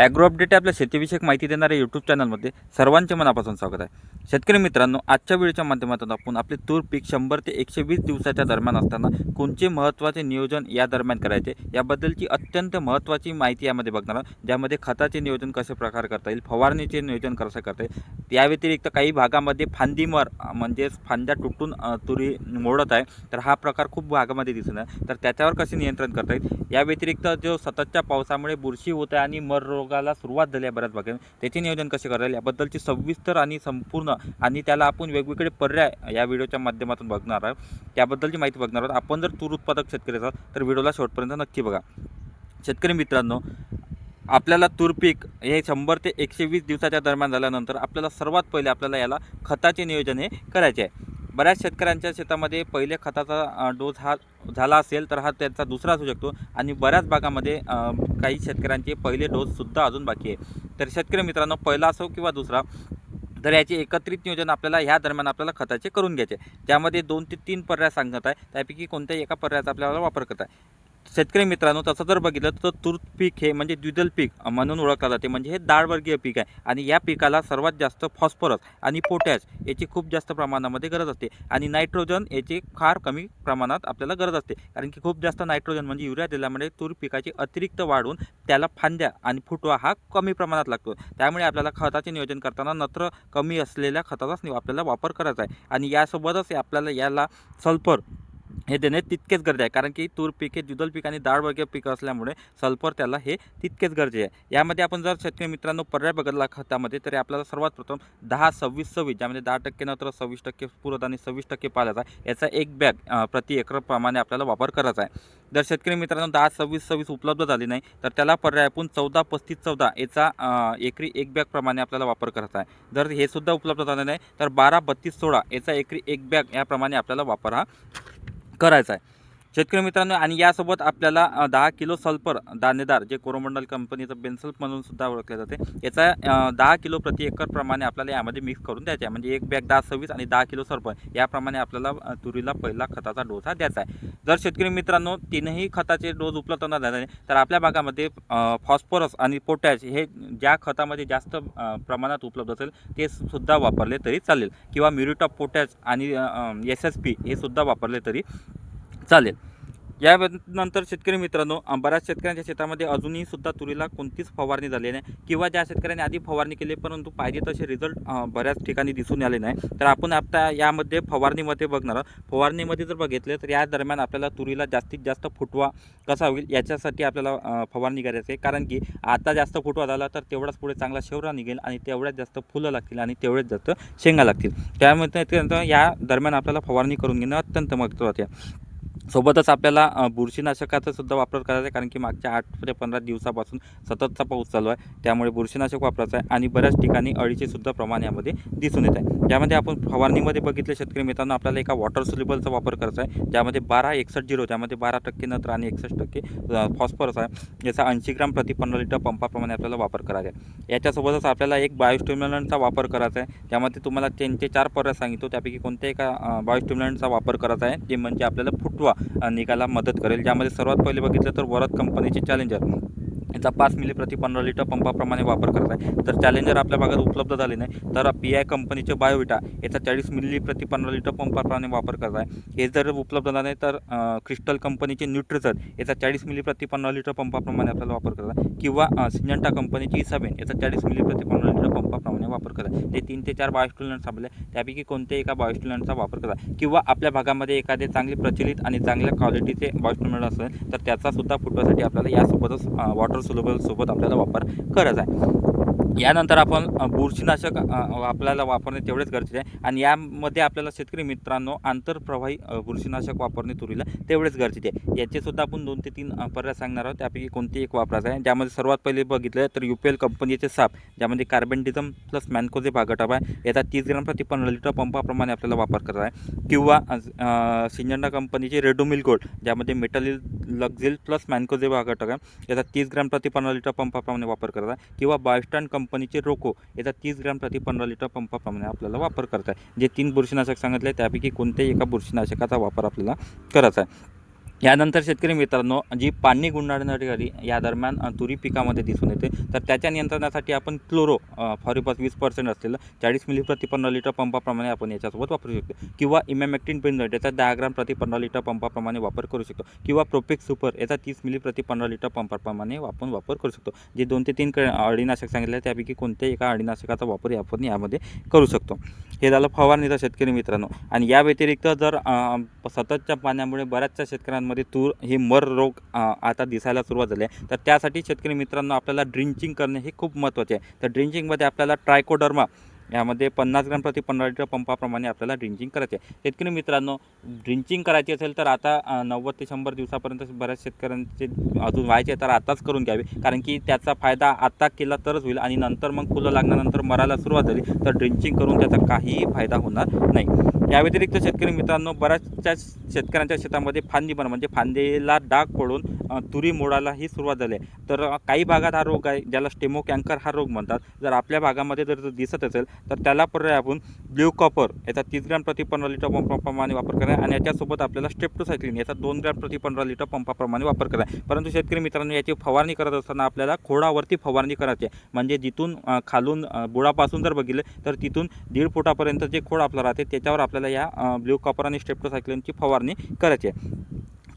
Agro update आपल्या शेतीविषयक माहिती देणाऱ्या यूट्यूब चॅनलमध्ये सर्वांचे मनापासून स्वागत आहे. शेतकरी मित्रांनो आजच्या वेळेच्या माध्यमातून आपण आपले तूर पीक शंभर ते एकशे वीस दिवसाच्या दरम्यान असताना कोणते महत्त्वाचे नियोजन या दरम्यान करायचे याबद्दलची अत्यंत महत्त्वाची माहिती यामध्ये बघणार आहोत. ज्यामध्ये खताचे नियोजन कसे प्रकार करता येईल फवारणीचे नियोजन कसं करता येईल या व्यतिरिक्त काही भागामध्ये फांदीमर म्हणजेच फांद्या तुटून तुरी मोडत आहे तर हा प्रकार खूप भागामध्ये दिसून आहे तर त्याच्यावर कसे नियंत्रण करता येईल या व्यतिरिक्त जो सततच्या पावसामुळे बुरशी होत आहे आणि मर रोग रोगाला सुरुवात झाली आहे बऱ्याच भागात त्याचे नियोजन कसे करायला याबद्दलची सविस्तर आणि संपूर्ण आणि त्याला आपण वेगवेगळे पर्याय या व्हिडिओच्या माध्यमातून बघणार आहोत. त्याबद्दलची माहिती बघणार आहोत. आपण जर तूर उत्पादक शेतकरी असाल तर व्हिडिओला शेवटपर्यंत नक्की बघा. शेतकरी मित्रांनो आपल्याला तूर पीक हे शंभर ते एकशे वीस दिवसाच्या दरम्यान झाल्यानंतर आपल्याला सर्वात पहिले आपल्याला याला खताचे नियोजन हे करायचे आहे. बऱ्याच शेतकऱ्यांच्या शेतामध्ये पहिले खताचा डोस हा झाला असेल तर हा त्यांचा दुसरा असू शकतो. आणि बऱ्याच भागामध्ये काही शेतकऱ्यांचे पहिले डोससुद्धा अजून बाकी आहे. तर शेतकरी मित्रांनो पहिला असो किंवा दुसरा तर याचे एकत्रित नियोजन आपल्याला ह्या दरम्यान आपल्याला खताचे करून घ्यायचे त्यामध्ये दोन ते तीन पर्याय सांगत आहे. त्यापैकी कोणत्याही एका पर्यायाचा आपल्याला वापर करत आहे. शेतकरी मित्रांनो तसं जर बघितलं तर तूर पीक हे म्हणजे द्विदल पीक म्हणून ओळखलं जाते. म्हणजे हे डाळवर्गीय पीक आहे आणि या पिकाला सर्वात जास्त फॉस्फरस आणि पोटॅश याची खूप जास्त प्रमाणामध्ये गरज असते आणि नायट्रोजन याची फार कमी प्रमाणात आपल्याला गरज असते. कारण की खूप जास्त नायट्रोजन म्हणजे युरिया दिल्यामुळे तूर पिकाची अतिरिक्त वाढून त्याला फांद्या आणि फुटवा हा कमी प्रमाणात लागतो. त्यामुळे आपल्याला खताचे नियोजन करताना नत्र कमी असलेल्या खताचाच आपल्याला वापर करायचा आहे. आणि यासोबतच आपल्याला याला सल्फर हे देणे तितकेच गरजे आहे. कारण की तूर पीक हे द्विदल पीक आणि डाळवर्गीय पीक असल्यामुळे सल्फर त्याला हे तितकेच गरजे आहे. यामध्ये आपण जर शेतकरी मित्रांनो पर्याय बघितला खतामध्ये तरी आपल्याला सर्वात प्रथम दहा सव्वीस सव्वीस ज्यामध्ये दहा टक्के नंतर सव्वीस टक्के पुरत आणि सव्वीस टक्के पाल्याचा याचा एक बॅग प्रति एकर प्रमाणे आपल्याला वापर करायचा आहे. जर शेतकरी मित्रांनो दहा सव्वीस सव्वीस उपलब्ध झाली नाही तर त्याला पर्याय आपण चौदा पस्तीस चौदा याचा एकरी एक बॅग प्रमाणे आपल्याला वापर करायचा आहे. जर हे सुद्धा उपलब्ध झालं नाही तर बारा बत्तीस सोळा याचा एकरी एक बॅग याप्रमाणे आपल्याला वापर हा करायचा आहे शेतकरी मित्रांनो आणि यासोबत आपल्याला दहा किलो सल्फर दाणेदार जे कोरोमंडल कंपनीचं बेन्सल्फ म्हणून सुद्धा ओळखले जाते याचा दहा किलो प्रति एकर प्रमाणे आपल्याला यामध्ये मिक्स करून द्यायचा आहे. म्हणजे एक बॅग दहा सव्वीस आणि दहा किलो सल्फर याप्रमाणे आपल्याला तुरीला पहिला खताचा डोस हा द्यायचा आहे. जर शेतकरी मित्रांनो तीनही खताचे डोस उपलब्ध न झाले तर आपल्या भागामध्ये फॉस्फरस आणि पोटॅश हे ज्या खतामध्ये जास्त प्रमाणात उपलब्ध असेल ते सुद्धा वापरले तरी चालेल. किंवा म्युरिट ऑफ पोटॅश आणि एस एस पी हे सुद्धा वापरले तरी चालेल. या नंतर शेतकरी मित्रांनो बऱ्याच शेतकऱ्यांच्या शेतामध्ये अजूनही सुद्धा तुरीला कोणतीच फवारणी झाली नाही किंवा ज्या शेतकऱ्यांनी आधी फवारणी केली परंतु पाहिजे तसे रिझल्ट बऱ्याच ठिकाणी दिसून आले नाही. तर आपण आता यामध्ये फवारणीमध्ये बघणार आहोत. फवारणीमध्ये जर बघितले तर या दरम्यान आपल्याला तुरीला जास्तीत जास्त फुटवा कसा होईल याच्यासाठी आपल्याला फवारणी करायची आहे. कारण की आता जास्त फुटवा झाला तर तेवढाच पुढे चांगला शेवरा निघेल आणि तेवढ्याच जास्त फुलं लागतील आणि तेवढेच जास्त शेंगा लागतील. त्यामुळे या दरम्यान आपल्याला फवारणी करून घेणं अत्यंत महत्त्वाचे आहे. सोबतच आपल्याला बुरशीनाशकाचा सुद्धा वापर करायचा आहे कारण की मागच्या आठ ते पंधरा दिवसापासून सततचा पाऊस चालू आहे. त्यामुळे बुरशीनाशक वापरायचं आहे आणि बऱ्याच ठिकाणी अळीचे सुद्धा प्रमाण यामध्ये दिसून येत आहे. यामध्ये आपण फवारणीमध्ये बघितले शेतकरी मित्रांनो आपल्याला एका वॉटर सोल्युबलचा वापर करायचा आहे ज्यामध्ये बारा एकसष्ट झिरो त्यामध्ये बारा टक्के नत्र आणि एकसष्ट टक्के फॉस्फरस आहे. याचा ऐंशी ग्राम प्रति पंधरा लिटर पंपाप्रमाणे आपल्याला वापर करायचा आहे. याच्यासोबतच आपल्याला एक बायोस्टिम्युलंटचा वापर करायचा आहे. त्यामध्ये तुम्हाला त्यांचे चार पर्याय सांगितलो. त्यापैकी कोणत्या एका बायोस्टिम्युलंटचा वापर करायचा आहे? जे म्हणजे आपल्याला फुटवा अ, निघायला मदत करेल. ज्यामध्ये सर्वात पहिले बघितलं तर वरद कंपनीचे चॅलेंजर याचा पाच मिली प्रति पंधरा लिटर पंपाप्रमाणे वापर करत आहे. तर चॅलेंजर आपल्या भागात उपलब्ध झाले नाही. तर पी आय कंपनीचे बायोविटा याचा चाळीस मिली प्रति पंधरा लिटर पंपाप्रमाणे वापर करत आहे. हे जर उपलब्ध झाले तर क्रिस्टल कंपनीचे न्यूट्रिझन याचा चाळीस मिली प्रति पंधरा लिटर पंपाप्रमाणे आपल्याला वापर करत आहे. किंवा सिंजंटा कंपनीची इसाबेन याचा चाळीस मिली प्रति पंधरा लिटर पंपाप्रमाणे वापर करत आहे. ते तीन ते चार बायोस्टुलंट सापडले. त्यापैकी कोणत्याही एका बायोस्टुलंटचा वापर करत आहे. किंवा आपल्या भागामध्ये एखादे चांगले प्रचलित आणि चांगल्या क्वालिटीचे बायोस्टुलंट असेल तर त्याचा सुद्धा फुटवासाठी आपल्याला यासोबतच वॉटर सुलभ सोबत आपल्याला वापर करायचा आहे. यानंतर आपण बुरशीनाशक आपल्याला वापरणे तेवढेच गरजेचे आहे. आणि यामध्ये आपल्याला शेतकरी मित्रांनो आंतरप्रवाही बुरशीनाशक वापरणे तुरीला तेवढेच गरजेचे आहे. याचेसुद्धा आपण दोन ते तीन पर्याय सांगणार आहोत. त्यापैकी कोणते एक वापरायचं आहे. ज्यामध्ये सर्वात पहिले बघितलं तर यू पी एल कंपनीचे साप ज्यामध्ये कार्बेंडिझम प्लस मॅनकोजे भागटाप आहे. याचा तीस ग्राम प्रति पंधरा लिटर पंपाप्रमाणे आपल्याला वापर करायचा आहे. किंवा सिंजंडा कंपनीचे रेडोमिल गोल्ड ज्यामध्ये मेटलिल लक्झिल प्लस मॅनकोजे भागटक आहे. याचा तीस ग्राम प्रति पंधरा लिटर पंपाप्रमाणे वापर करायचा आहे. किंवा बायस्टँड कंपनीचे रोको याचा तीस ग्रॅम प्रति पंधरा लिटर पंपाप्रमाणे आपल्याला वापर करता आहे जे तीन बुरशीनाशक सांगितले त्यापैकी कोणत्याही एका बुरशीनाशकाचा वापर आपल्याला करायचा आहे. यानंतर शेतकरी मित्रांनो जी पाणी गुंडाळणारी गाडी या दरम्यान तुरी पिकामध्ये दिसून येते. तर त्याच्या नियंत्रणासाठी आपण क्लोरो फॉरिपास वीस पर्सेंट असलेलं चाळीस मिली प्रति पंधरा लिटर पंपाप्रमाणे आपण याच्यासोबत वापरू शकतो. किंवा इमॅमेक्टिन पेनझोट याचा दहा ग्राम प्रति पंधरा लिटर पंपाप्रमाणे वापर करू शकतो. किंवा प्रोपेक सुपर याचा तीस मिली प्रति पंधरा लिटर पंपाप्रमाणे आपण वापर करू शकतो. जे दोन ते तीन क अळीनाशक सांगितले त्यापैकी कोणत्याही एका अळीनाशकाचा वापर आपण यामध्ये करू शकतो. हे झालं फवारणीचा शेतकरी मित्रांनो. आणि या व्यतिरिक्त जर सततच्या पाण्यामुळे बऱ्याचशा शेतकऱ्यांना शेतांमध्ये तूर हे मर रोग आता दिसायला सुरुवात झाली आहे. तर त्यासाठी शेतकरी मित्रांनो आपल्याला ड्रिंचिंग करणे हे खूप महत्त्वाचे आहे. तर ड्रिंचिंगमध्ये आपल्याला ट्रायकोडर्मा यामध्ये पन्नास ग्राम प्रति पंधरा लिटर पंपाप्रमाणे आपल्याला ड्रिंचिंग करायचे आहे. शेतकरी मित्रांनो ड्रिंचिंग करायची असेल तर आता नव्वद ते शंभर दिवसापर्यंत बऱ्याच शेतकऱ्यांचे अजून व्हायचे तर आताच करून घ्यावे. कारण की त्याचा फायदा आता केला तरच होईल आणि नंतर मग फुलं लागल्यानंतर मरायला सुरुवात झाली तर ड्रिंचिंग करून त्याचा काहीही फायदा होणार नाही. या व्यतिरिक्त शेतकरी मित्रांनो बऱ्याचशा शेतकऱ्यांच्या शेतामध्ये फांदी पण म्हणजे फांदीला डाग पडून तुरी मोडायला ही सुरुवात झाली आहे. तर काही भागात हा रोग आहे ज्याला स्टेमो कॅन्कर हा रोग म्हणतात. जर आपल्या भागामध्ये जर दिसत असेल तर त्याला पर्याय आपण ब्ल्यू कॉपर याचा तीस ग्रॅम प्रति पंधरा लिटर पंपाप्रमाणे वापर करा आणि याच्यासोबत आपल्याला स्टेप्टोसायक्लिन याचा दोन ग्रॅम प्रति पंधरा लिटर पंपाप्रमाणे वापर करा परंतु शेतकरी मित्रांनो याची फवारणी करत असताना आपल्याला खोडावरती फवारणी करायची आहे. म्हणजे जिथून खालून बुडापासून जर बघितलं तर तिथून दीड फुटापर्यंत जे खोड आपलं राहते त्याच्यावर आपल्याला आपल्याला या ब्ल्यू कॉपर आणि स्टेप्टोसायक्लिनची फवारणी करायची आहे.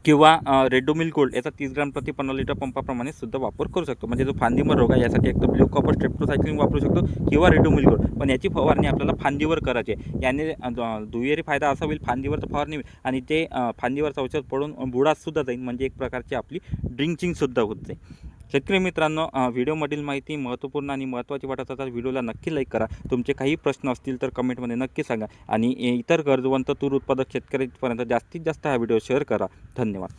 किंवा रेडोमिल गोल्ड याचा तीस ग्राम प्रति पंधरा लिटर पंपाप्रमाणे सुद्धा वापर करू शकतो. म्हणजे जो फांदीवर रोग आहे यासाठी एक तर ब्ल्यू कॉपर स्ट्रेप्टोसायक्लिन वापरू शकतो किंवा रेडोमिल गोल्ड. पण याची फवारणी आपल्याला फांदीवर करायची आहे. याने दुहेरी फायदा असा होईल फांदीवर तर फवारणी होईल आणि ते फांदीवरचं औषध पडून बुडातसुद्धा जाईल. म्हणजे एक प्रकारची आपली ड्रिंकिंगसुद्धा होत जाईल. शेतकरी मित्रांनो व्हिडिओमधील माहिती महत्त्वपूर्ण आणि महत्त्वाची वाटत असेल तर व्हिडिओला नक्की लाईक करा. तुमचे काही प्रश्न असतील तर कमेंटमध्ये नक्की सांगा. आणि इतर गरजवंत तूर उत्पादक शेतकऱ्यांपर्यंत जास्तीत जास्त हा व्हिडिओ शेअर करा. धन्यवाद.